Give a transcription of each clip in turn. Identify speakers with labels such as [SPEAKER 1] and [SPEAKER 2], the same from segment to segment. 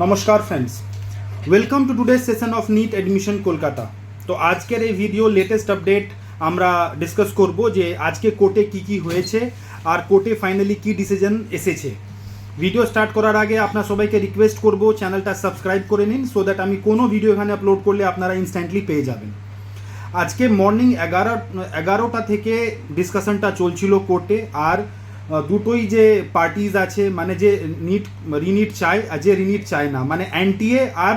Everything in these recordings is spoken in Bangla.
[SPEAKER 1] নমস্কার friends welcome to today session of NEET admission Kolkata তো আজকের এই ভিডিও লেটেস্ট আপডেট আমরা ডিসকাস করব যে আজকে কোর্টে কি কি হয়েছে আর কোর্টে ফাইনালি কি ডিসিশন এসেছে। ভিডিও স্টার্ট করার আগে আপনার সবাইকে রিকোয়েস্ট করব চ্যানেলটা সাবস্ক্রাইব করে নিন সো দ্যাট আমি কোনো ভিডিও এখানে আপলোড করলে আপনারা ইনস্ট্যান্টলি পেয়ে যাবেন। আজকে মর্নিং এগারো, এগারোটা থেকে ডিসকাশনটা চলছিল কোর্টে আর দুটোই যে পার্টিজ আছে মানে যে নিট রিনিট চায় আর যে রিনিট চায় না মানে এনটিএ আর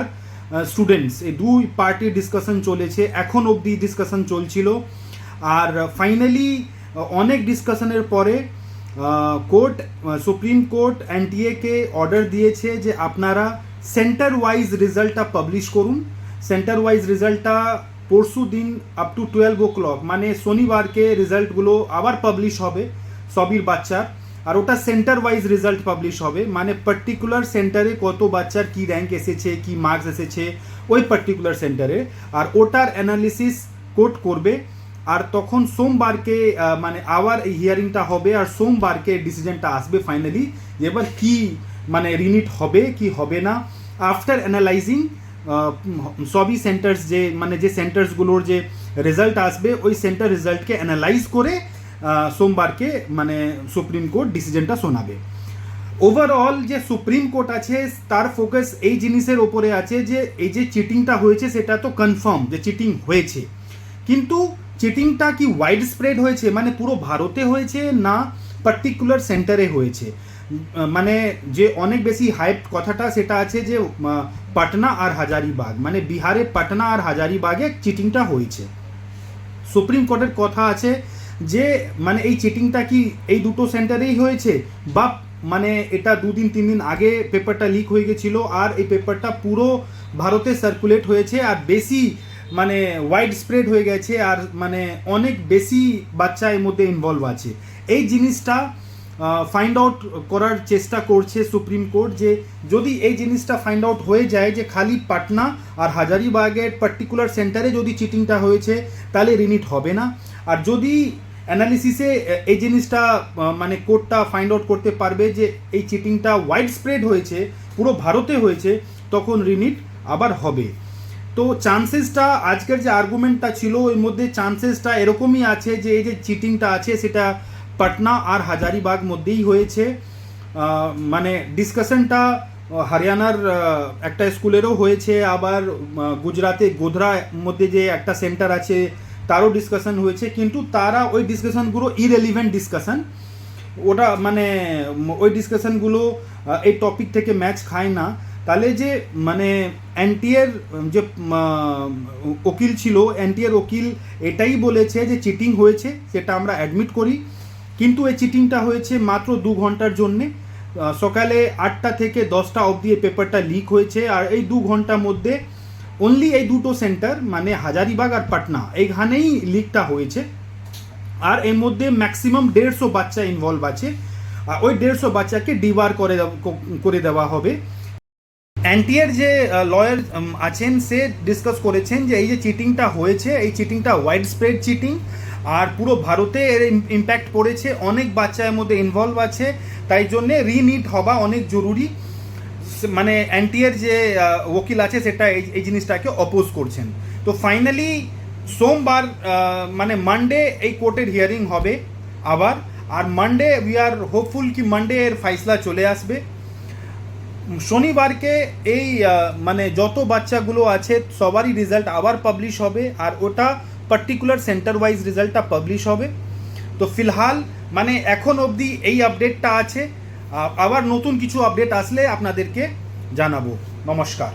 [SPEAKER 1] স্টুডেন্টস এই দুই পার্টির ডিসকাশন চলেছে, এখন অবধি ডিসকাশন চলছিল। আর ফাইনালি অনেক ডিসকাশনের পরে কোর্ট সুপ্রিম কোর্ট এনটিএকে অর্ডার দিয়েছে যে আপনারা সেন্টার ওয়াইজ রেজাল্টটা পাবলিশ করুন। সেন্টার ওয়াইজ রেজাল্টটা পরশু দিন up to twelve o'clock মানে শনিবারকে রেজাল্টগুলো আবার পাবলিশ হবে। সবির বাচ্চার আর ওটা সেন্টার ওয়াইজ রেজাল্ট পাবলিশ হবে। মানে পার্টিকুলার সেন্টারে কত বাচ্চার কি র্যাঙ্ক এসেছে, কি মার্কস এসেছে, ওই পার্টিকুলার সেন্টারে আর ওটার অ্যানালিসিস কোর্ট করবে। আর তখন সোমবারকে মানে আবার হিয়ারিংটা হবে আর সোমবারকে ডিসিশনটা আসবে ফাইনালি এবার কি মানে রিনিট হবে, কি হবে না। আফটার অ্যানালাইজিং সবই সেন্টার্স যে মানে যে সেন্টার্সগুলোর যে রেজাল্ট আসবে, ওই সেন্টার রেজাল্টকে অ্যানালাইজ করে সোমবারকে মানে সুপ্রিম কোর্ট ডিসিশনটা শোনাবে। ওভারঅল যে সুপ্রিম কোর্ট আছে, তার ফোকাস এই জিনিসের ওপরে আছে যে, এই যে চিটিংটা হয়েছে সেটা তো কনফার্ম যে চিটিং হয়েছে। কিন্তু চিটিংটা কি ওয়াইড স্প্রেড হয়েছে? মানে পুরো ভারতে হয়েছে না পার্টিকুলার সেন্টারে হয়েছে? মানে যে অনেক বেশি হাইপ কথাটা সেটা আছে যে পাটনা আর হাজারিবাগ। মানে বিহারে পাটনা আর হাজারিবাগে চিটিংটা হয়েছে। সুপ্রিম কোর্টের কথা আছে যে মানে এই চিটিংটা কি এই দুটো সেন্টারেই হয়েছে? বা মানে এটা দুদিন তিন দিন আগে পেপারটা লিক হয়ে গেছিল আর এই পেপারটা পুরো ভারতে সার্কুলেট হয়েছে আর বেশি মানে ওয়াইড স্প্রেড হয়ে গেছে আর মানে অনেক বেশি বাচ্চা এর মধ্যে ইনভলভ আছে। এই জিনিসটা ফাইন্ড আউট করার চেষ্টা করছে সুপ্রিম কোর্ট যে, যদি এই জিনিসটা ফাইন্ড আউট হয়ে যায় যে খালি পাটনা আর হাজারিবাগের পার্টিকুলার সেন্টারে যদি চিটিংটা হয়েছে, তাহলে রিনিট হবে না। আর যদি অ্যানালিসিসে এই জিনিসটা মানে কোর্টটা ফাইন্ড আউট করতে পারবে যে এই চিটিংটা ওয়াইড স্প্রেড হয়েছে, পুরো ভারতে হয়েছে, তখন রিনিট আবার হবে। তো চান্সেসটা আজকের যে আর্গুমেন্টটা ছিল ওর মধ্যে চান্সেসটা এরকমই আছে যে এই যে চিটিংটা আছে, সেটা পাটনা আর হাজারিবাগ মধ্যেই হয়েছে। মানে ডিসকাশনটা হরিয়ানার একটা স্কুলেরও হয়েছে, আবার গুজরাতে গোধরা মধ্যে যে একটা সেন্টার আছে তারও ডিসকাশন হয়েছে, কিন্তু তারা ওই ডিসকাশনগুলো ইরেলিভেন্ট ডিসকাশন ওটা মানে ওই ডিসকাশনগুলো এই টপিক থেকে ম্যাচ খায় না। তাহলে যে মানে এনটিএর যে উকিল ছিল এনটিএর উকিল এটাই বলেছে যে চিটিং হয়েছে, সেটা আমরা অ্যাডমিট করি। কিন্তু এই চিটিংটা হয়েছে মাত্র দু ঘণ্টার জন্যে। সকালে আটটা থেকে দশটা অবধি এই পেপারটা লিক হয়েছে, আর এই দু ঘণ্টার মধ্যে অনলি এই দুটো সেন্টার মানে হাজারিবাগ আর পাটনা, এইখানেই লিকটা হয়েছে। আর এর মধ্যে ম্যাক্সিমাম দেড়শো বাচ্চা ইনভলভ আছে। ওই দেড়শো বাচ্চাকে ডিবার করে করে দেওয়া হবে। অ্যান্টিয়ার যে লয়ার আছেন, সে ডিসকাস করেছেন যে এই যে চিটিংটা হয়েছে, এই চিটিংটা ওয়াইড স্প্রেড চিটিং আর পুরো ভারতে এর ইম্প্যাক্ট পড়েছে। অনেক বাচ্চা এর মধ্যে ইনভলভ আছে। তাই জন্যে রিনিট হওয়া অনেক জরুরি। মানে অ্যান্টিয়ার যে ওকিল আছে, সেটা এই জিনিসটাকে অপোজ করছেন। তো ফাইনালি সোমবার মানে মানডে এই কোর্টের হিয়ারিং হবে আবার। আর মানডে উই আর হোপফুল কি মানডে এর ফাইসলা চলে আসবে। শনিবারকে এই মানে যত বাচ্চাগুলো আছে, সবারই রেজাল্ট আবার পাবলিশ হবে। আর ওটা পার্টিকুলার সেন্টার ওয়াইজ রেজাল্টটা পাবলিশ হবে। তো ফিলহাল মানে এখন অবধি এই আপডেটটা আছে। আবার নতুন কিছু আপডেট আসলে আপনাদেরকে জানাব। নমস্কার।